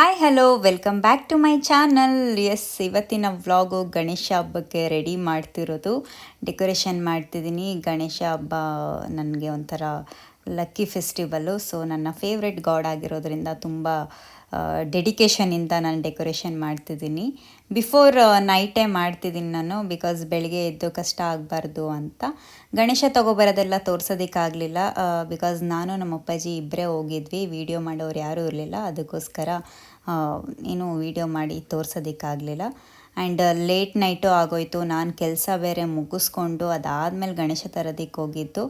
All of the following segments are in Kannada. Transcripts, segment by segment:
Hi hello welcome back to my channel yes ಇವತ್ತಿನ ವ್ಲಾಗು ಗಣೇಶ ಹಬ್ಬಕ್ಕೆ ರೆಡಿ ಮಾಡ್ತಿರೋದು. ಡೆಕೋರೇಷನ್ ಮಾಡ್ತಿದ್ದೀನಿ. ಗಣೇಶ ಹಬ್ಬ ನನಗೆ ಒಂಥರ ಲಕ್ಕಿ ಫೆಸ್ಟಿವಲ್ಲು ಸೊ ನನ್ನ ಫೇವ್ರೆಟ್ ಗಾಡ್ ಆಗಿರೋದ್ರಿಂದ ತುಂಬ ಡೆಡಿಕೇಶನಿಂದ ನಾನು ಡೆಕೋರೇಷನ್ ಮಾಡ್ತಿದ್ದೀನಿ. ಬಿಫೋರ್ ನೈಟೇ ಮಾಡ್ತಿದ್ದೀನಿ ನಾನು ಬಿಕಾಸ್ ಬೆಳಿಗ್ಗೆ ಎದ್ದು ಕಷ್ಟ ಆಗಬಾರ್ದು ಅಂತ. ಗಣೇಶ ತೊಗೊಬರೋದೆಲ್ಲ ತೋರ್ಸೋದಕ್ಕಾಗಲಿಲ್ಲ ಬಿಕಾಸ್ ನಾನು ನಮ್ಮ ಅಪ್ಪಾಜಿ ಇಬ್ಬರೇ ಹೋಗಿದ್ವಿ. ವಿಡಿಯೋ ಮಾಡೋರು ಯಾರೂ ಇರಲಿಲ್ಲ. ಅದಕ್ಕೋಸ್ಕರ ಏನು ವಿಡಿಯೋ ಮಾಡಿ ತೋರ್ಸೋದಕ್ಕಾಗಲಿಲ್ಲ. ಆ್ಯಂಡ್ ಲೇಟ್ ನೈಟು ಆಗೋಯ್ತು. ನಾನು ಕೆಲಸ ಬೇರೆ ಮುಗಿಸ್ಕೊಂಡು ಅದಾದಮೇಲೆ ಗಣೇಶ ತರೋದಕ್ಕೆ ಹೋಗಿದ್ದು.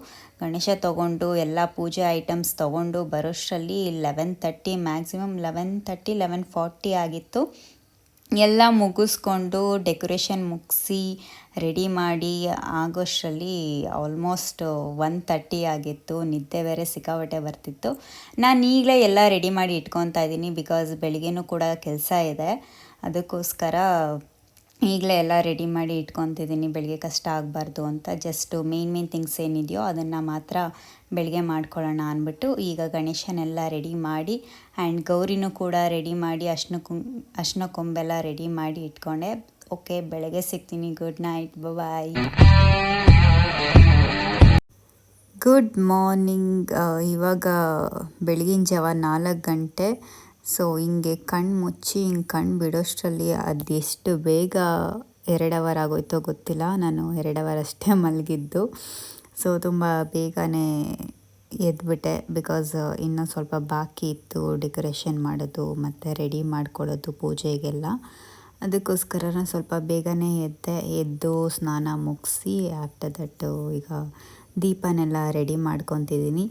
ಗಣೇಶ ತೊಗೊಂಡು ಎಲ್ಲ ಪೂಜೆ ಐಟಮ್ಸ್ ತೊಗೊಂಡು ಬರೋಷ್ಟರಲ್ಲಿ eleven thirty maximum eleven thirty eleven forty ಆಗಿತ್ತು. ಎಲ್ಲ ಮುಗಿಸ್ಕೊಂಡು ಡೆಕೋರೇಷನ್ ಮುಗಿಸಿ ರೆಡಿ ಮಾಡಿ ಆಗೋಷ್ಟರಲ್ಲಿ ಆಲ್ಮೋಸ್ಟ್ ಒನ್ ತರ್ಟಿ ಆಗಿತ್ತು, ನಿದ್ದೆ ಬೇರೆ ಸಿಕ್ಕಾಪಟ್ಟೆ ಬರ್ತಿತ್ತು. ನಾನು ಈಗಲೇ ಎಲ್ಲ ರೆಡಿ ಮಾಡಿ ಇಟ್ಕೊತಾ ಇದ್ದೀನಿ ಬಿಕಾಸ್ ಬೆಳಿಗ್ಗೆನೂ ಕೂಡ ಕೆಲಸ ಇದೆ. ಅದಕ್ಕೋಸ್ಕರ ಈಗಲೇ ಎಲ್ಲ ರೆಡಿ ಮಾಡಿ ಇಟ್ಕೊತಿದ್ದೀನಿ. ಬೆಳಗ್ಗೆ ಕಷ್ಟ ಆಗಬಾರ್ದು ಅಂತ. ಜಸ್ಟು ಮೇನ್ ಮೇನ್ ಥಿಂಗ್ಸ್ ಏನಿದೆಯೋ ಅದನ್ನು ಮಾತ್ರ ಬೆಳಗ್ಗೆ ಮಾಡ್ಕೊಳ್ಳೋಣ ಅಂದ್ಬಿಟ್ಟು ಈಗ ಗಣೇಶನೆಲ್ಲ ರೆಡಿ ಮಾಡಿ ಆ್ಯಂಡ್ ಗೌರಿನೂ ಕೂಡ ರೆಡಿ ಮಾಡಿ ಅಶ್ನ ಕುಂ, ಅಶ್ನ ಕೊಂಬೆಲ್ಲ ರೆಡಿ ಮಾಡಿ ಇಟ್ಕೊಂಡೆ. ಓಕೆ ಬೆಳಗ್ಗೆ ಸಿಗ್ತೀನಿ. Good night bye good morning ಇವಾಗ ಬೆಳಗಿನ ಜಾವ ನಾಲ್ಕು ಗಂಟೆ. ಸೊ ಹಿಂಗೆ ಕಣ್ಣು ಮುಚ್ಚಿ ಹಿಂಗೆ ಕಣ್ಣು ಬಿಡೋಷ್ಟರಲ್ಲಿ ಅದೆಷ್ಟು ಬೇಗ ಎರಡು ಅವರ್ ಆಗೋಯ್ತೋ ಗೊತ್ತಿಲ್ಲ. ನಾನು ಎರಡು ಅವರ್ ಅಷ್ಟೇ ಮಲಗಿದ್ದು. ಸೊ ತುಂಬ ಬೇಗನೆ ಎದ್ಬಿಟ್ಟೆ ಬಿಕಾಸ್ ಇನ್ನೂ ಸ್ವಲ್ಪ ಬಾಕಿ ಇತ್ತು ಡೆಕೋರೇಷನ್ ಮಾಡೋದು ಮತ್ತು ರೆಡಿ ಮಾಡ್ಕೊಳ್ಳೋದು ಪೂಜೆಗೆಲ್ಲ. ಅದಕ್ಕೋಸ್ಕರ ನಾನು ಸ್ವಲ್ಪ ಬೇಗನೆ ಎದ್ದೆ. ಎದ್ದು ಸ್ನಾನ ಮುಗಿಸಿ ಆಫ್ಟರ್ ದಟ್ಟು ಈಗ ದೀಪನೆಲ್ಲ ರೆಡಿ ಮಾಡ್ಕೊತಿದ್ದೀನಿ.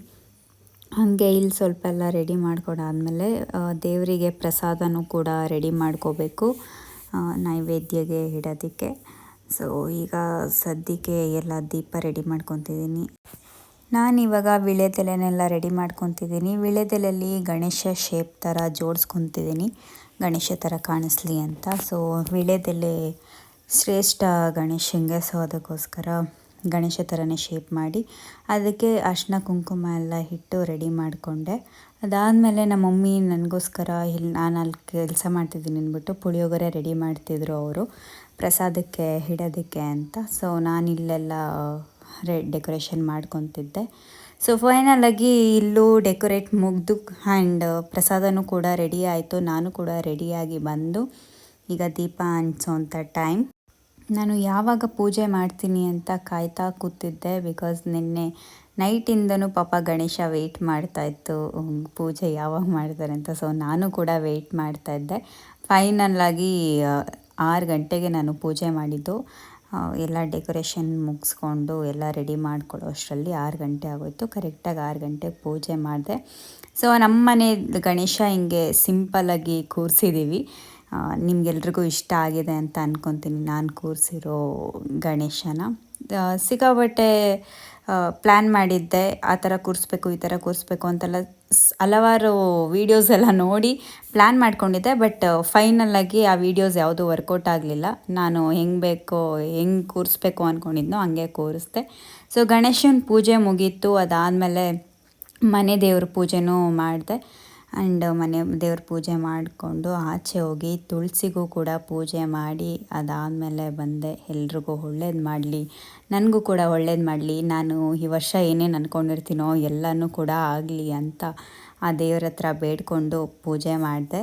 ಹಾಗೆ ಇಲ್ಲಿ ಸ್ವಲ್ಪ ಎಲ್ಲ ರೆಡಿ ಮಾಡ್ಕೊಡಾದಮೇಲೆ ದೇವರಿಗೆ ಪ್ರಸಾದನೂ ಕೂಡ ರೆಡಿ ಮಾಡ್ಕೋಬೇಕು ನೈವೇದ್ಯಗೆ ಇಡೋದಕ್ಕೆ. ಸೊ ಈಗ ಸದ್ಯಕ್ಕೆ ಎಲ್ಲ ದೀಪ ರೆಡಿ ಮಾಡ್ಕೊತಿದ್ದೀನಿ. ನಾನು ಇವಾಗ ವಿಳೆದೆಲೆನೆಲ್ಲ ರೆಡಿ ಮಾಡ್ಕೊತಿದ್ದೀನಿ. ವಿಳೆದೆಲೆಯಲ್ಲಿ ಗಣೇಶ ಶೇಪ್ ಥರ ಜೋಡಿಸ್ಕೊತಿದ್ದೀನಿ. ಗಣೇಶ ಥರ ಕಾಣಿಸ್ಲಿ ಅಂತ. ಸೊ ವಿಳೆದೆಲೆ ಶ್ರೇಷ್ಠ ಗಣೇಶಂಗೆ ಸೊ ಅದಕ್ಕೋಸ್ಕರ ಗಣೇಶ ಥರನೇ ಶೇಪ್ ಮಾಡಿ, ಅದಕ್ಕೆ ಅರ್ಶಿನ ಕುಂಕುಮ ಎಲ್ಲ ಇಟ್ಟು ರೆಡಿ ಮಾಡಿಕೊಂಡೆ. ಅದಾದಮೇಲೆ ನಮ್ಮ ಮಮ್ಮಿ ನನಗೋಸ್ಕರ ಇಲ್ಲಿ ನಾನು ಅಲ್ಲಿ ಕೆಲಸ ಮಾಡ್ತಿದ್ದೀನಿ ಅಂದ್ಬಿಟ್ಟು ಪುಳಿಯೋಗರೆ ರೆಡಿ ಮಾಡ್ತಿದ್ರು ಅವರು, ಪ್ರಸಾದಕ್ಕೆ ಹಿಡೋದಕ್ಕೆ ಅಂತ. ಸೊ ನಾನು ಇಲ್ಲೆಲ್ಲ ರೆ ಡೆಕೋರೇಷನ್ ಮಾಡ್ಕೊತಿದ್ದೆ ಸೊ ಫೈನಲಾಗಿ ಇಲ್ಲೂ ಡೆಕೋರೇಟ್ ಮುಗಿದು ಆ್ಯಂಡ್ ಪ್ರಸಾದನೂ ಕೂಡ ರೆಡಿ ಆಯಿತು. ನಾನು ಕೂಡ ರೆಡಿಯಾಗಿ ಬಂದು, ಈಗ ದೀಪ ಹಂಚೋಂಥ ಟೈಮ್ ನಾನು ಯಾವಾಗ ಪೂಜೆ ಮಾಡ್ತೀನಿ ಅಂತ ಕಾಯ್ತಾ ಕೂತಿದ್ದೆ ಬಿಕಾಸ್ ನಿನ್ನೆ ನೈಟಿಂದನೂ ಪಾಪ ಗಣೇಶ ವೆಯ್ಟ್ ಮಾಡ್ತಾಯಿತ್ತು ಪೂಜೆ ಯಾವಾಗ ಮಾಡ್ತಾರೆ ಅಂತ. ಸೊ ನಾನು ಕೂಡ ವೆಯ್ಟ್ ಮಾಡ್ತಾಯಿದ್ದೆ ಫೈನಲ್ಲಾಗಿ ಆರು ಗಂಟೆಗೆ ನಾನು ಪೂಜೆ ಮಾಡಿದ್ದು. ಎಲ್ಲ ಡೆಕೋರೇಷನ್ ಮುಗಿಸ್ಕೊಂಡು ಎಲ್ಲ ರೆಡಿ ಮಾಡ್ಕೊಳ್ಳೋ ಅಷ್ಟರಲ್ಲಿ ಆರು ಗಂಟೆ ಆಗೋಯಿತು. ಕರೆಕ್ಟಾಗಿ ಆರು ಗಂಟೆಗೆ ಪೂಜೆ ಮಾಡಿದೆ. ಸೊ ನಮ್ಮ ಮನೆ ಗಣೇಶ ಹಿಂಗೆ ಸಿಂಪಲ್ಲಾಗಿ ಕೂರಿಸಿದ್ದೀವಿ ನಿಮ್ಗೆಲ್ರಿಗೂ ಇಷ್ಟ ಆಗಿದೆ ಅಂತ ಅಂದ್ಕೊತೀನಿ ನಾನು ಕೂರಿಸಿರೋ ಗಣೇಶನ. ಸಿಕ್ಕಾಪಟ್ಟೆ ಪ್ಲ್ಯಾನ್ ಮಾಡಿದ್ದೆ. ಆ ಥರ ಕೂರಿಸ್ಬೇಕು, ಈ ಥರ ಕೂರಿಸ್ಬೇಕು ಅಂತೆಲ್ಲ ಹಲವಾರು ವೀಡಿಯೋಸ್ ಎಲ್ಲ ನೋಡಿ ಪ್ಲ್ಯಾನ್ ಮಾಡ್ಕೊಂಡಿದ್ದೆ. ಬಟ್ ಫೈನಲ್ಲಾಗಿ ಆ ವೀಡಿಯೋಸ್ ಯಾವುದೂ ವರ್ಕೌಟ್ ಆಗಲಿಲ್ಲ. ನಾನು ಹೆಂಗೆ ಬೇಕೋ, ಹೆಂಗೆ ಕೂರಿಸ್ಬೇಕು ಅಂದ್ಕೊಂಡಿದ್ನೋ ಹಂಗೆ ಕೂರಿಸ್ದೆ. ಸೊ ಗಣೇಶನ ಪೂಜೆ ಮುಗೀತು. ಅದಾದಮೇಲೆ ಮನೆ ದೇವ್ರ ಪೂಜೆನೂ ಮಾಡಿದೆ. ಆ್ಯಂಡ್ ಮನೆ ದೇವ್ರ ಪೂಜೆ ಮಾಡಿಕೊಂಡು ಆಚೆ ಹೋಗಿ ತುಳಸಿಗೂ ಕೂಡ ಪೂಜೆ ಮಾಡಿ ಅದಾದಮೇಲೆ ಬಂದೆ. ಎಲ್ರಿಗೂ ಒಳ್ಳೇದು ಮಾಡಲಿ. ನನಗೂ ಕೂಡ ಒಳ್ಳೇದು ಮಾಡಲಿ. ನಾನು ಈ ವರ್ಷ ಏನೇನು ಅಂದ್ಕೊಂಡಿರ್ತೀನೋ ಎಲ್ಲನೂ ಕೂಡ ಆಗಲಿ ಅಂತ ಆ ದೇವ್ರ ಹತ್ರ ಬೇಡಿಕೊಂಡು ಪೂಜೆ ಮಾಡಿದೆ.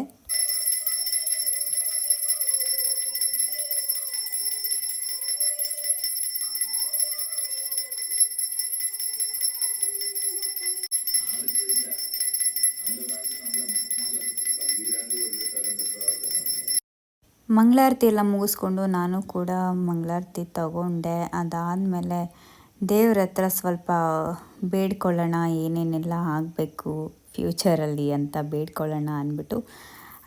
ಮಂಗಳಾರತಿ ಎಲ್ಲ ಮುಗಿಸ್ಕೊಂಡು ನಾನು ಕೂಡ ಮಂಗಳಾರತಿ ತಗೊಂಡೆ. ಅದಾದಮೇಲೆ ದೇವ್ರ ಹತ್ರ ಸ್ವಲ್ಪ ಬೇಡ್ಕೊಳ್ಳೋಣ, ಏನೇನೆಲ್ಲ ಆಗಬೇಕು ಫ್ಯೂಚರಲ್ಲಿ ಅಂತ ಬೇಡ್ಕೊಳ್ಳೋಣ ಅಂದ್ಬಿಟ್ಟು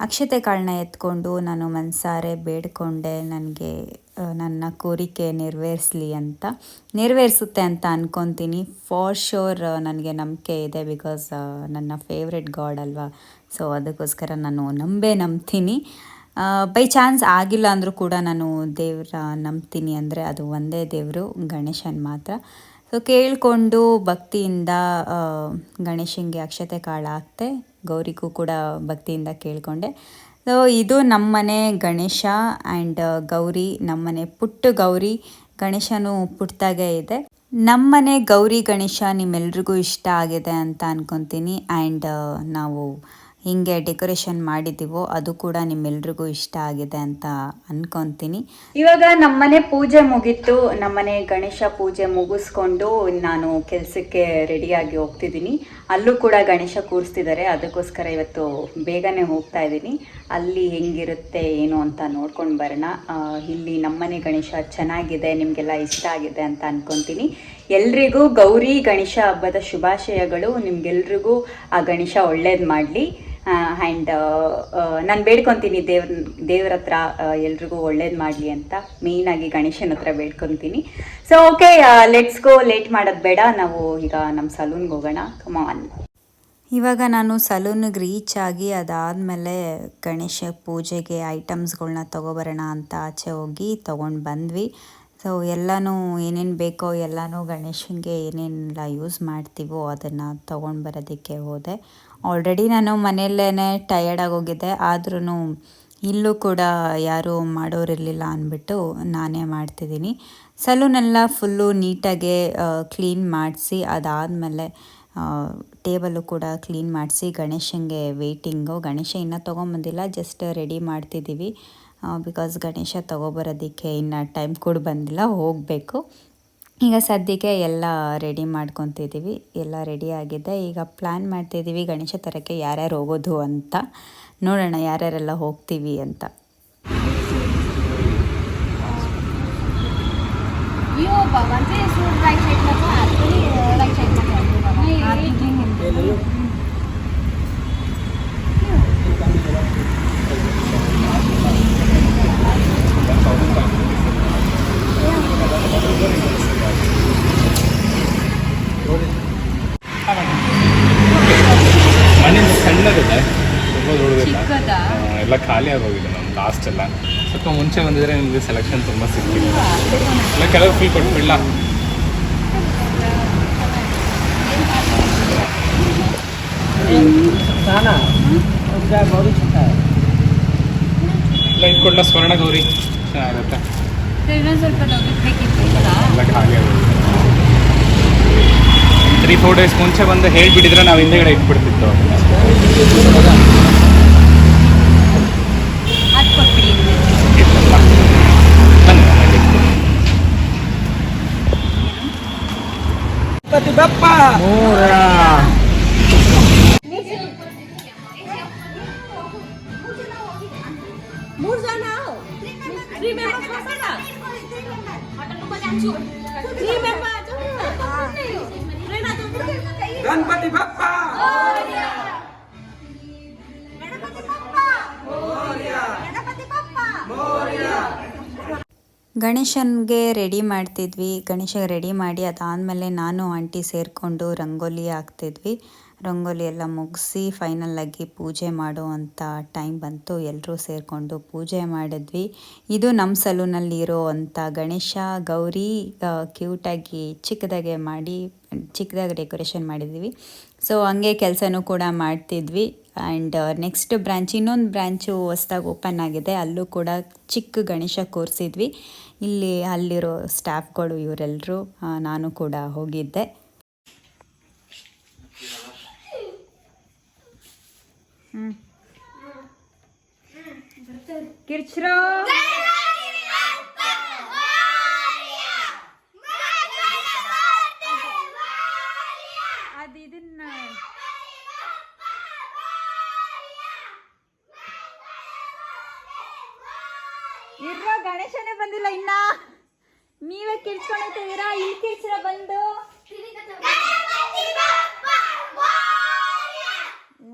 ಅಕ್ಷತೆ ಕಾಳನ್ನ ಎತ್ಕೊಂಡು ನಾನು ಮನಸಾರೆ ಬೇಡ್ಕೊಂಡೆ. ನನಗೆ ನನ್ನ ಕೋರಿಕೆ ನೆರವೇರಿಸಲಿ ಅಂತ. ನೆರವೇರಿಸುತ್ತೆ ಅಂತ ಅಂದ್ಕೊತೀನಿ ಫಾರ್ ಶೋರ್ ನನಗೆ ನಂಬಿಕೆ ಇದೆ ಬಿಕಾಸ್ ನನ್ನ ಫೇವ್ರೆಟ್ ಗಾಡ್ ಅಲ್ವಾ? ಸೊ ಅದಕ್ಕೋಸ್ಕರ ನಾನು ನಂಬೇ ನಂಬ್ತೀನಿ. ಬೈ ಚಾನ್ಸ್ ಆಗಿಲ್ಲ ಅಂದರೂ ಕೂಡ ನಾನು ದೇವರ ನಂಬ್ತೀನಿ ಅಂದರೆ ಅದು ಒಂದೇ ದೇವರು, ಗಣೇಶನ್ ಮಾತ್ರ. ಸೊ ಕೇಳಿಕೊಂಡು ಭಕ್ತಿಯಿಂದ ಗಣೇಶನಿಗೆ ಅಕ್ಷತೆ ಕಾಳು ಗೌರಿಗೂ ಕೂಡ ಭಕ್ತಿಯಿಂದ ಕೇಳಿಕೊಂಡೆ. ಸೊ ಇದು ನಮ್ಮನೆ ಗಣೇಶ ಆ್ಯಂಡ್ ಗೌರಿ, ನಮ್ಮನೆ ಪುಟ್ಟ ಗೌರಿ, ಗಣೇಶನು ಪುಟ್ಟದಾಗೆ ಇದೆ. ನಮ್ಮನೆ ಗೌರಿ ಗಣೇಶ ನಿಮ್ಮೆಲ್ರಿಗೂ ಇಷ್ಟ ಆಗಿದೆ ಅಂತ ಅನ್ಕೊತೀನಿ. ಆ್ಯಂಡ್ ನಾವು ಹಿಂಗೆ ಡೆಕೋರೇಷನ್ ಮಾಡಿದ್ದೀವೋ ಅದು ಕೂಡ ನಿಮ್ಮೆಲ್ರಿಗೂ ಇಷ್ಟ ಆಗಿದೆ ಅಂತ ಅನ್ಕೊಂತೀನಿ. ಇವಾಗ ನಮ್ಮನೆ ಪೂಜೆ ಮುಗೀತು. ನಮ್ಮನೆ ಗಣೇಶ ಪೂಜೆ ಮುಗಿಸ್ಕೊಂಡು ನಾನು ಕೆಲಸಕ್ಕೆ ರೆಡಿಯಾಗಿ ಹೋಗ್ತಿದ್ದೀನಿ. ಅಲ್ಲೂ ಕೂಡ ಗಣೇಶ ಕೂರಿಸ್ತಿದ್ದಾರೆ. ಅದಕ್ಕೋಸ್ಕರ ಇವತ್ತು ಬೇಗನೆ ಹೋಗ್ತಾ ಇದ್ದೀನಿ. ಅಲ್ಲಿ ಹೆಂಗಿರುತ್ತೆ, ಏನು ಅಂತ ನೋಡ್ಕೊಂಡು ಬರೋಣ. ಇಲ್ಲಿ ನಮ್ಮನೆ ಗಣೇಶ ಚೆನ್ನಾಗಿದೆ, ನಿಮಗೆಲ್ಲ ಇಷ್ಟ ಆಗಿದೆ ಅಂತ ಅನ್ಕೊತೀನಿ. ಎಲ್ರಿಗೂ ಗೌರಿ ಗಣೇಶ ಹಬ್ಬದ ಶುಭಾಶಯಗಳು. ನಿಮ್ಗೆಲ್ರಿಗೂ ಆ ಗಣೇಶ ಒಳ್ಳೇದು ಮಾಡಲಿ. ಆ್ಯಂಡ್ ನಾನು ಬೇಡ್ಕೊತೀನಿ ದೇವ್ರ ದೇವ್ರ ಹತ್ರ ಎಲ್ರಿಗೂ ಒಳ್ಳೇದು ಮಾಡಲಿ ಅಂತ ಮೇಯ್ನಾಗಿ ಗಣೇಶನ ಹತ್ರ ಬೇಡ್ಕೊತೀನಿ. So okay let's go late ಮಾಡೋದು ಬೇಡ. ನಾವು ಈಗ ನಮ್ಮ ಸಲೂನ್ಗೆ ಹೋಗೋಣ. ಕಮಾನ್ ಇವಾಗ ನಾನು ಸಲೂನಿಗೆ ರೀಚ್ ಆಗಿ ಅದಾದಮೇಲೆ ಗಣೇಶ ಪೂಜೆಗೆ ಐಟಮ್ಸ್ಗಳನ್ನ ತೊಗೊಬರೋಣ ಅಂತ ಆಚೆ ಹೋಗಿ ತೊಗೊಂಡು ಬಂದ್ವಿ. ಸೊ ಎಲ್ಲನೂ ಏನೇನು ಬೇಕೋ ಎಲ್ಲನೂ ಗಣೇಶನಿಗೆ ಏನೇನೆಲ್ಲ ಯೂಸ್ ಮಾಡ್ತೀವೋ ಅದನ್ನು ತೊಗೊಂಡು ಬರೋದಕ್ಕೆ ಹೋದೆ. ಆಲ್ರೆಡಿ ನಾನು ಮನೆಯಲ್ಲೇ ಟಯರ್ಡ್ ಆಗೋಗಿದ್ದೆ ಆದ್ರೂ ಇಲ್ಲೂ ಕೂಡ ಯಾರೂ ಮಾಡೋರಿರಲಿಲ್ಲ ಅಂದ್ಬಿಟ್ಟು ನಾನೇ ಮಾಡ್ತಿದ್ದೀನಿ. ಸಲೂನೆಲ್ಲ ಫುಲ್ಲು ನೀಟಾಗೆ ಕ್ಲೀನ್ ಮಾಡಿಸಿ ಅದಾದಮೇಲೆ ಟೇಬಲ್ಲು ಕೂಡ ಕ್ಲೀನ್ ಮಾಡಿಸಿ ಗಣೇಶನಿಗೆ ವೇಟಿಂಗು ಗಣೇಶ ಇನ್ನೂ ತೊಗೊಂಬಂದಿಲ್ಲ ಜಸ್ಟ್ ರೆಡಿ ಮಾಡ್ತಿದ್ದೀವಿ. ಬಿಕಾಸ್ ಗಣೇಶ ತೊಗೊಬರೋದಕ್ಕೆ ಇನ್ನು ಟೈಮ್ ಕೂಡ ಬಂದಿಲ್ಲ ಹೋಗಬೇಕು. ಈಗ ಸದ್ಯಕ್ಕೆ ಎಲ್ಲ ರೆಡಿ ಮಾಡ್ಕೊತಿದ್ದೀವಿ ಎಲ್ಲ ರೆಡಿ ಆಗಿದೆ. ಈಗ ಪ್ಲ್ಯಾನ್ ಮಾಡ್ತಿದ್ದೀವಿ ಗಣೇಶ ತರಕ್ಕೆ ಯಾರ್ಯಾರು ಹೋಗೋದು ಅಂತ. ನೋಡೋಣ ಯಾರ್ಯಾರೆಲ್ಲ ಹೋಗ್ತೀವಿ ಅಂತ. यो ಮನೆ ಸಣ್ಣದಿದೆ. ತುಂಬ ದೊಡ್ಡದಿಲ್ಲ ಎಲ್ಲ ಖಾಲಿ ಆಗೋಗಿದೆ ನಮ್ಮ ಲಾಸ್ಟ್ ಎಲ್ಲ. ಸ್ವಲ್ಪ ಮುಂಚೆ ಬಂದಿದ್ರೆ ನಿಮಗೆ ಸೆಲೆಕ್ಷನ್ ತುಂಬ ಸಿಕ್ಕಿಲ್ಲ ಎಲ್ಲ ಕೆಲವು ಫುಲ್ ಕೊಟ್ಬಿಡ್ಲ? ಲೈಟ್ ಕೊಡ್ಲ ಸ್ವರ್ಣ ಗೌರಿ? ಚೆನ್ನಾಗಿರುತ್ತೆ ಇನ್ನೊಂದು ಸ್ವಲ್ಪ ತೆಗಿಬೇಕಿತ್ತು ಎಲ್ಲ ಖಾಲಿ ಆಗೋಗಿದೆ ತ್ರೀ ಫೋರ್ ಡೇಸ್ ಮುಂಚೆ ಬಂದು ಹೇಳ್ಬಿಟ್ಟಿದ್ರೆ ನಾವು ಹಿಂದೆಗಡೆ ಇಟ್ಬಿಡ್ತಿತ್ತು ಅದು ಕೊಟ್ಬಿಡಿ ಇತ್ತಲ್ಲ. ಬನ್ನಿ, ನಾನು ಇಟ್ಬಿಡ್ತೀನಿ. ಗಣಪತಿ ಬಪ್ಪ ಮೂರು ಜನ ಗಣಪತಿ ಬಪ್ಪ. ಗಣೇಶನ್ಗೆ ರೆಡಿ ಮಾಡ್ತಿದ್ವಿ. ಗಣೇಶ ರೆಡಿ ಮಾಡಿ ಅದಾದಮೇಲೆ ನಾನು ಆಂಟಿ ಸೇರಿಕೊಂಡು ರಂಗೋಲಿ ಹಾಕ್ತಿದ್ವಿ. ರಂಗೋಲಿ ಎಲ್ಲ ಮುಗಿಸಿ ಫೈನಲ್ಲಾಗಿ ಪೂಜೆ ಮಾಡೋ ಅಂಥ ಟೈಮ್ ಬಂತು. ಎಲ್ಲರೂ ಸೇರಿಕೊಂಡು ಪೂಜೆ ಮಾಡಿದ್ವಿ. ಇದು ನಮ್ಮ ಸಲೂನಲ್ಲಿರೋ ಅಂಥ ಗಣೇಶ, ಗೌರಿ ಕ್ಯೂಟಾಗಿ ಚಿಕ್ಕದಾಗೆ ಮಾಡಿ, ಚಿಕ್ಕದಾಗಿ ಡೆಕೋರೇಷನ್ ಮಾಡಿದ್ವಿ. ಸೊ ಹಂಗೆ ಕೆಲಸನೂ ಕೂಡ ಮಾಡ್ತಿದ್ವಿ. ಆ್ಯಂಡ್ ನೆಕ್ಸ್ಟ್ ಬ್ರ್ಯಾಂಚ್ ಇನ್ನೊಂದು ಬ್ರ್ಯಾಂಚು ಹೊಸ್ದಾಗಿ ಓಪನ್ ಆಗಿದೆ. ಅಲ್ಲೂ ಕೂಡ ಚಿಕ್ಕ ಗಣೇಶ ಕೂರಿಸಿದ್ವಿ. ಇಲ್ಲಿ ಅಲ್ಲಿರೋ ಸ್ಟಾಫ್ಗಳು ಇವರೆಲ್ಲರೂ ನಾನು ಕೂಡ ಹೋಗಿದ್ದೆ. ಕಿರ್ಚ್ರೋ ಅದು ಇದನ್ನ ಇರುವ ಗಣೇಶನೇ ಬಂದಿಲ್ಲ ಇನ್ನ ನೀವೇ ಕಿರ್ಚ್ಕೊಂಡೈತಿದ್ದೀರಾ ಇಲ್ಲಿ ಕಿರ್ಚ್ರ ಬಂದು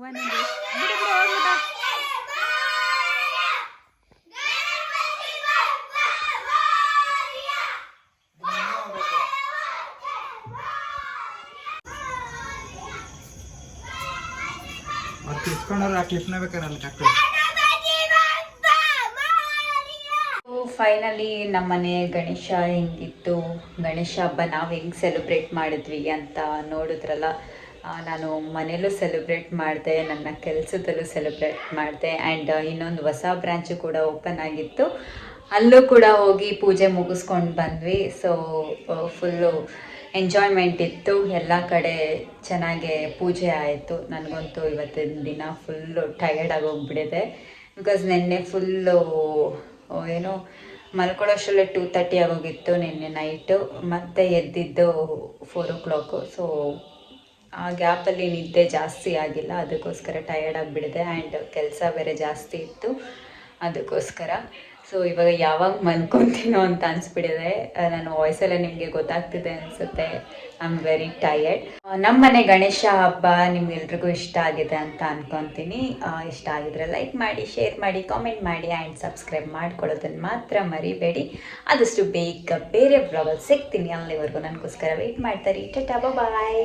ಒಂದೊಂದು ಬಿಡು ಬಿಡು ಹೋಗ್ಲಿ ಬಾ. ಮತ್ತೆ ಇಟ್ಕೊಂಡ್ರೆ ಆ ಕ್ಲಿಪ್ನ ಬೇಕಾರೆ ಅಲ್ಲಿ ಕಟ್ಟು ಫೈನಲಿ ನಮ್ಮನೆ ಗಣೇಶ ಹೆಂಗಿತ್ತು? ಗಣೇಶ ಹಬ್ಬ ನಾವು ಹೆಂಗೆ ಸೆಲೆಬ್ರೇಟ್ ಮಾಡಿದ್ವಿ ಅಂತ ನೋಡಿದ್ರಲ್ಲ. ನಾನು ಮನೇಲೂ ಸೆಲೆಬ್ರೇಟ್ ಮಾಡಿದೆ, ನನ್ನ ಕೆಲಸದಲ್ಲೂ ಸೆಲೆಬ್ರೇಟ್ ಮಾಡಿದೆ ಆ್ಯಂಡ್ ಇನ್ನೊಂದು ಹೊಸ ಬ್ರ್ಯಾಂಚು ಕೂಡ ಓಪನ್ ಆಗಿತ್ತು. ಅಲ್ಲೂ ಕೂಡ ಹೋಗಿ ಪೂಜೆ ಮುಗಿಸ್ಕೊಂಡು ಬಂದ್ವಿ. ಸೊ ಫುಲ್ಲು ಎಂಜಾಯ್ಮೆಂಟ್ ಇತ್ತು. ಎಲ್ಲ ಕಡೆ ಚೆನ್ನಾಗೆ ಪೂಜೆ ಆಯಿತು. ನನಗಂತೂ ಇವತ್ತಿನ ದಿನ ಫುಲ್ಲು ಟಯರ್ಡ್ ಆಗೋಗ್ಬಿಟ್ಟಿದೆ. ಬಿಕಾಸ್ ನಿನ್ನೆ ಫುಲ್ಲು ಏನು ಮಲ್ಕೊಳ್ಳೋಷ್ಟರಲ್ಲೇ ಟೂ ತರ್ಟಿ ಆಗೋಗಿತ್ತು ನಿನ್ನೆ ನೈಟು ಮತ್ತೆ ಎದ್ದಿದ್ದು ಫೋರ್ ಓ ಕ್ಲಾಕು ಸೊ ಆ ಗ್ಯಾಪಲ್ಲಿ ನಿದ್ದೆ ಜಾಸ್ತಿ ಆಗಿಲ್ಲ, ಅದಕ್ಕೋಸ್ಕರ ಟಯರ್ಡ್ ಆಗಿಬಿಡಿದೆ ಆ್ಯಂಡ್ ಕೆಲಸ ಬೇರೆ ಜಾಸ್ತಿ ಇತ್ತು, ಅದಕ್ಕೋಸ್ಕರ. ಸೊ ಇವಾಗ ಯಾವಾಗ ಮಲ್ಕೊತೀನೋ ಅಂತ ಅನಿಸ್ಬಿಟ್ಟಿದೆ ನಾನು ವಾಯ್ಸಲ್ಲೇ ನಿಮಗೆ ಗೊತ್ತಾಗ್ತಿದೆ ಅನಿಸುತ್ತೆ. ಐ ಆಮ್ ವೆರಿ ಟಯರ್ಡ್ ನಮ್ಮನೆ ಗಣೇಶ ಹಬ್ಬ ನಿಮ್ಗೆಲ್ರಿಗೂ ಇಷ್ಟ ಆಗಿದೆ ಅಂತ ಅನ್ಕೊತೀನಿ. ಇಷ್ಟ ಆಗಿದ್ರೆ ಲೈಕ್ ಮಾಡಿ ಶೇರ್ ಮಾಡಿ ಕಾಮೆಂಟ್ ಮಾಡಿ ಆ್ಯಂಡ್ ಸಬ್ಸ್ಕ್ರೈಬ್ ಮಾಡ್ಕೊಳ್ಳೋದನ್ನು ಮಾತ್ರ ಮರಿಬೇಡಿ. ಆದಷ್ಟು ಬೇಗ ಬೇರೆ ಬ್ಲಾಗಲ್ಲಿ ಸಿಗ್ತೀನಿ. ಅಲ್ಲಿವರೆಗೂ ನನಗೋಸ್ಕರ ವೆಯ್ಟ್ ಮಾಡ್ತಾರೆ ಟಟಾ ಬಾಯ್